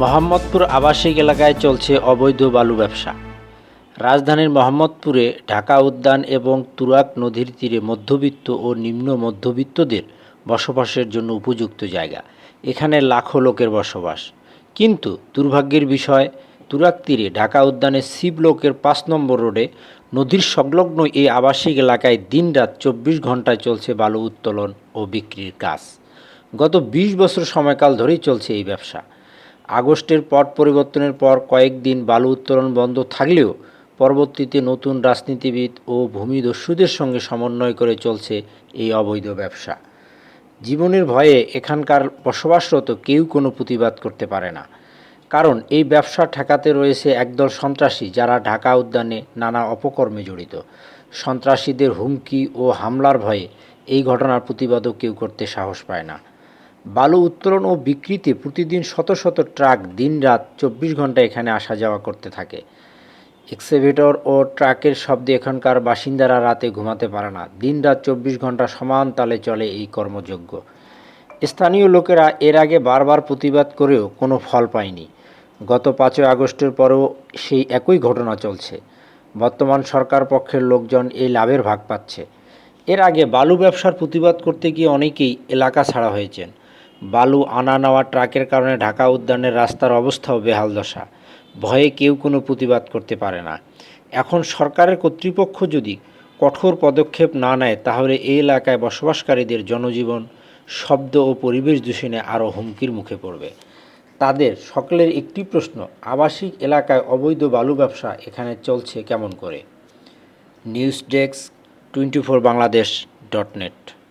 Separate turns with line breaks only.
মোহাম্মদপুর আবাসিক এলাকায় চলছে অবৈধ বালু ব্যবসা। রাজধানীর মোহাম্মদপুরে ঢাকা উদ্যান এবং তুরাক নদীর তীরে মধ্যবিত্ত ও নিম্ন মধ্যবিত্তদের বসবাসের জন্য উপযুক্ত জায়গা। এখানে লাখো লোকের বসবাস। কিন্তু দুর্ভাগ্যের বিষয় তুরাক তীরে ঢাকা উদ্যানের শিবলোকের পাঁচ নম্বর রোডে নদীর সংলগ্ন এই আবাসিক এলাকায় দিনরাত চব্বিশ ঘন্টায় চলছে বালু উত্তোলন ও বিক্রির কাজ। গত ২০ বছর সময়কাল ধরেই চলছে এই ব্যবসা। আগস্টের পট পরিবর্তনের পর কয়েকদিন বালু উত্তোলন বন্ধ থাকলেও পরবর্তীতে নতুন রাজনীতিবিদ ও ভূমিদস্যুদের সঙ্গে সমন্বয় করে চলছে এই অবৈধ ব্যবসা। জীবনের ভয়ে এখানকার বসবাসরত কেউ কোনো প্রতিবাদ করতে পারে না। কারণ এই ব্যবসা ঠেকাতে রয়েছে একদল সন্ত্রাসী যারা ঢাকা উদ্যানে নানা অপকর্মে জড়িত। সন্ত্রাসীদের হুমকি ও হামলার ভয়ে এই ঘটনার প্রতিবাদও কেউ করতে সাহস পায় না। বালু উত্তোলন ও বিক্রিতে প্রতিদিন শত শত ট্রাক দিনরাত চব্বিশ ঘণ্টা এখানে আসা যাওয়া করতে থাকে। এক্সেভেটর ও ট্রাকের শব্দে এখানকার বাসিন্দারা রাতে ঘুমাতে পারে না। দিনরাত চব্বিশ ঘণ্টা সমান তালে চলে এই কর্মযজ্ঞ। স্থানীয় লোকেরা এর আগে বারবার প্রতিবাদ করেও কোনো ফল পায়নি। গত পাঁচই আগস্টের পরেও সেই একই ঘটনা চলছে। বর্তমান সরকার পক্ষের লোকজন এই লাভের ভাগ পাচ্ছে। এর আগে বালু ব্যবসার প্রতিবাদ করতে গিয়ে অনেকেই এলাকা ছাড়া হয়েছেন। বালু আনা নেওয়া ট্রাকের কারণে ঢাকা উদ্যানের রাস্তার অবস্থাও বেহাল দশা। ভয়ে কেউ কোনো প্রতিবাদ করতে পারে না। এখন সরকারের কর্তৃপক্ষ যদি কঠোর পদক্ষেপ না নেয়, তাহলে এই এলাকায় বসবাসকারীদের জনজীবন, শব্দ ও পরিবেশ দূষণে আরও হুমকির মুখে পড়বে। তাদের সকলের একটি প্রশ্ন, আবাসিক এলাকায় অবৈধ বালু ব্যবসা এখানে চলছে কেমন করে? News desk twenty four Bangladesh dot net.